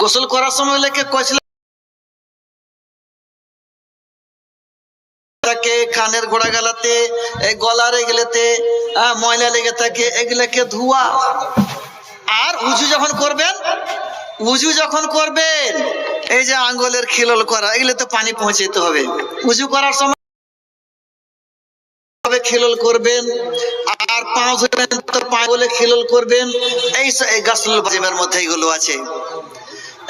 গোসল করার সময় লেখে থাকে কানের গোড়া গেলাতে গলার এগুলোতে ময়লা লেগে থাকে, এগুলাকে ধোয়া। আর উজু যখন করবেন, উজু যখন করবেন, এই যে আঙ্গুলের খিলল করা, এগুলো তো পানি পৌঁছাতে হবে। উজু করার সময় খিলল করবেন। বলে করবেন, এই মধ্যে এগুলো আছে।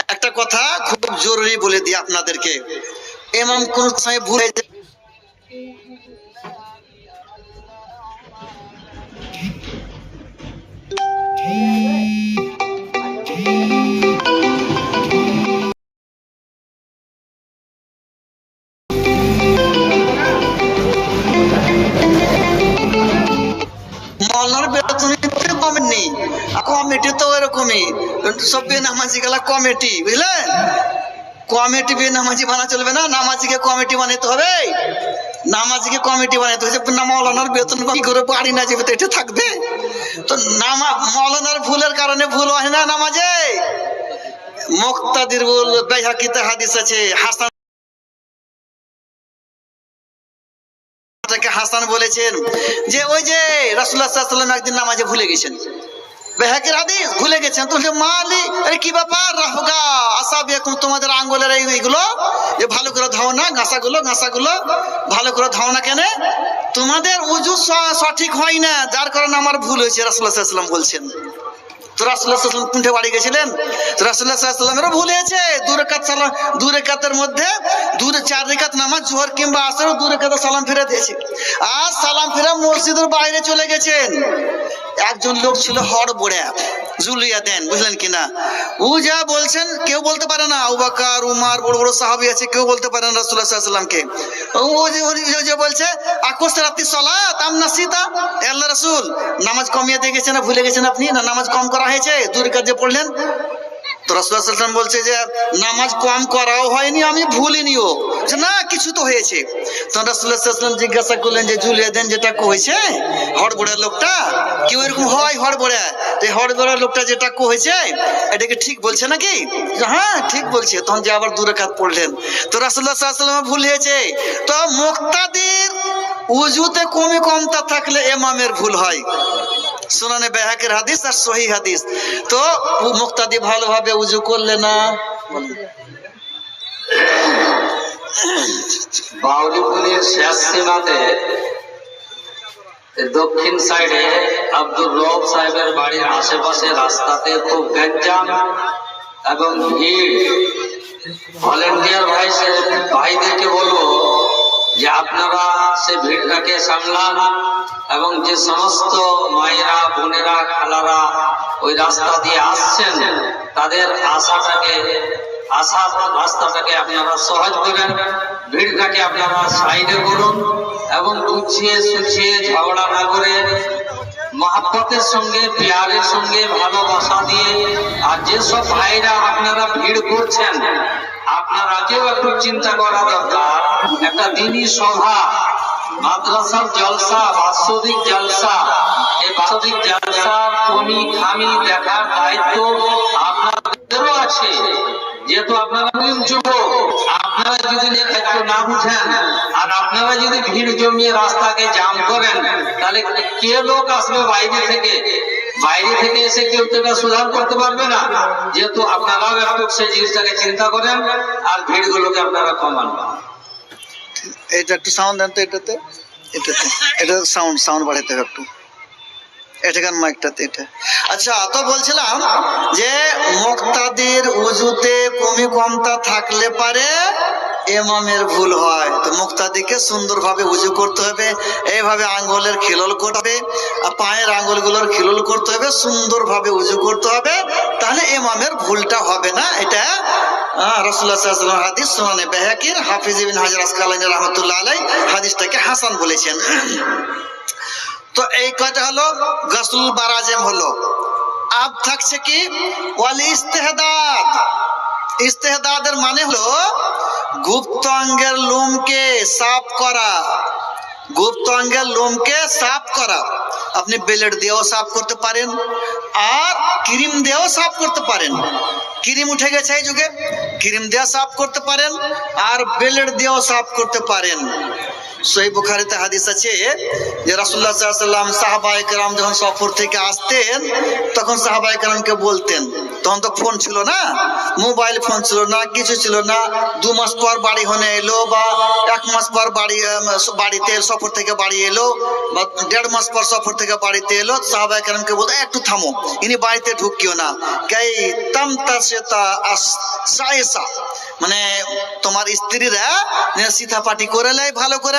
একটা কথা খুব জরুরি বলে দিই আপনাদেরকে। এমন কোন সময় ভুলে কমিটি তো এরকমই। সব বেনামাজি গেলা কমিটি বুঝলেন কমিটি বেনামাজি বানা চলবে না, নামাজিকে কমিটি বানাতে হবে। নামাজিকে কমিটি বানাতে মৌলানার বেতন করে বাড়ি না যাবে তো এটা থাকবে। তো নামা, মৌলানার ভুলের কারণে ভুল হয় না নামাজে? মুক্তাদির ভুল, বেহাকিতে হাদিস আছে, হাসান হাসান বলেছেন যে, ওই যে রাসুল্লাহ একদিন নামাজে ভুলে গেছেন। বেহাকের হাদিস ভুলে গেছেন। তো মালি, আরে কি ব্যাপার? রাহুগা আসাবি এখন তোমাদের আঙ্গুলের এইগুলো যে ভালো করে ধাও না, ঘাসাগুলো ঘাসাগুলো। ভালো করে ধাও না কেন? তোমাদের উজু সঠিক হয় না। যার কারণে আমার ভুল হয়েছে রাসুল্লাহ সাল্লাম বলছেন। তো কুণ্ঠে বাড়ি গেছিলেন? তো ভুল হয়েছে। মধ্যে চার জোহর কিংবা আসরেও দু রেখাতে সালাম ফিরে দিয়েছে আর সালাম ফিরে মসজিদের বাইরে চলে গেছেন। একজন লোক ছিল হর বড়া। জুলিয়া দেন, বুঝলেন কিনা ও যা বলছেন, কেউ বলতে পারে না। উবাকার উমার, বড় বড় সাহাবি আছে, কেউ বলতে পারে না রাসুল্লাহ সাল্লামকে ও যে যে- যে বলছে আকোস রাত্রি তাম নাসিতা এ আল্লাহ রাসুল, নামাজ কমিয়ে দিয়ে গেছেন ভুলে গেছেন আপনি? না, নামাজ কম করা হয়েছে? দূর কাজে পড়লেন। তো রাসুল্লাহ সাল্লাম বলছে যে, নামাজ কম করাও হয়নি, আমি ভুলিনিও না, কিছু তো হয়েছে। তখন রাসুল্লাহ সাল্লাম জিজ্ঞাসা করলেন যে, জুলিয়া দেন যেটা কয়েছে হড়বড়া লোকটা? কেউ এরকম হয় হড়বড়া? তো হড়বড়া লোকটা যেটা কয়েছে এটাকে ঠিক বলছে নাকি? হ্যাঁ ঠিক বলছে। তখন যে আবার দূরে কাত পড়লেন। তো রাসুল্লাহ সাল্লাম ভুল হয়েছে তো মুক্তাদির উজুতে কমে কমতা থাকলে এমামের ভুল হয়। সুনানে বেহাকের হাদিস আর সহি হাদিস। তো মুক্তাদি ভালোভাবে উজু করলে না? দক্ষিণ সাইডে আব্দুর রব সাহেবের বাড়ির আশেপাশে রাস্তাতে খুব গ্যাঞ্জাম এবং ভিড়। ভলেন্টিয়ার ভাই ভাইদেরকে বলব যে আপনারা সে ভিড়টাকে সামলান এবং যে সমস্ত মায়েরা, বোনেরা, খালারা ওই রাস্তা দিয়ে আসছেন, তাদের আশাটাকে, আশা রাস্তাটাকে আপনারা সহজ করেন, ভিড়টাকে আপনারা সাইডে করুন এবং গুছিয়ে সুছিয়ে ঝগড়া না করে মহাব্বতের সঙ্গে, পেয়ারের সঙ্গে ভালোবাসা দিয়ে আর যেসব ভাইরা আপনারা ভিড় করছেন আপনারাকেও একটু চিন্তা করা দরকার। একটা দিনই সভা, মাদ্রাসার জলসা, বাৎসরিক জলসা। এই বাৎসরিক জলসার কমি খামি দেখার দায়িত্ব আপনাদেরও আছে। যেহেতু আপনারা যুবক আপনারা যদি দায়িত্ব না বুঝেন, আর আপনারা যদি ভিড় জমিয়ে রাস্তাকে জাম করেন, তাহলে কে লোক আসবে বাইরে থেকে? বাইরে থেকে এসে কেউ তো এটা সুধার করতে পারবে না। যেহেতু আপনারাও একটু সেই জিনিসটাকে চিন্তা করেন, আর ভিড়গুলোকে আপনারা কমান এটা একটু সাউন্ড দেন তো এটাতে। এটাতে। এটা সাউন্ড সাউন্ড বাড়াতে হবে একটু। এটাকার মাইকটাতে, এটা। আচ্ছা তো বলছিলাম যে মুক্তাদির উজুতে কমি কমতা থাকলে পারে এমামের ভুল হয়। তো মুক্তাদিকে সুন্দরভাবে উজু করতে হবে, এইভাবে আঙ্গুলের খিলল করতে আর পায়ের আঙ্গুলগুলোর খিলল করতে হবে, সুন্দরভাবে উজু করতে হবে, তাহলে এমামের ভুলটা হবে না। এটা রসুল্লাহ হাদিস, সুনানে বেহাকির হাফিজ ইবিন হাজার আসকালানি রহমতুল্লাহ আলাই হাদিসটাকে হাসান বলেছেন। তো এই কয়টা হলো? গসুল বারাজেম হলো। আব থাকছে কি? ওয়াল ইস্তেহদাদ। ইস্তেহদাদের মানে হলো গুপ্ত অঙ্গের লোমকে সাফ করা। গুপ্ত অঙ্গের লোমকে সাফ করা। আপনি বেলেট দিয়েও সাফ করতে পারেন, আর ক্রিম দিয়েও সাফ করতে পারেন। ক্রিম উঠে গেছে এই যুগে, ক্রিম দিয়ে সাফ করতে পারেন, আর বেলেট দিয়েও সাফ করতে পারেন। সই বুখারিতে হাদিস আছে যে রাসুল্লাহ সাল্লাম সাহাবা একরাম যখন সফর থেকে আসতেন, তখন সাহাবা একরামকে বলতেন, তখন তো ফোন ছিল না, মোবাইল ফোন ছিল না, কিছু ছিল না, দু মাস পর বাড়ি হনে এলো বা এক মাস পর বাড়ি বাড়িতে সফর থেকে বাড়ি এলো বা দেড় মাস পর সফর থেকে বাড়িতে এলো সাহাবা একরামকে বলতো, একটু থামো, ইনি বাড়িতে ঢুকিও না কে তাম তা সায়েসা। মানে তোমার স্ত্রীরা সীতা পাটি করে লাই ভালো করে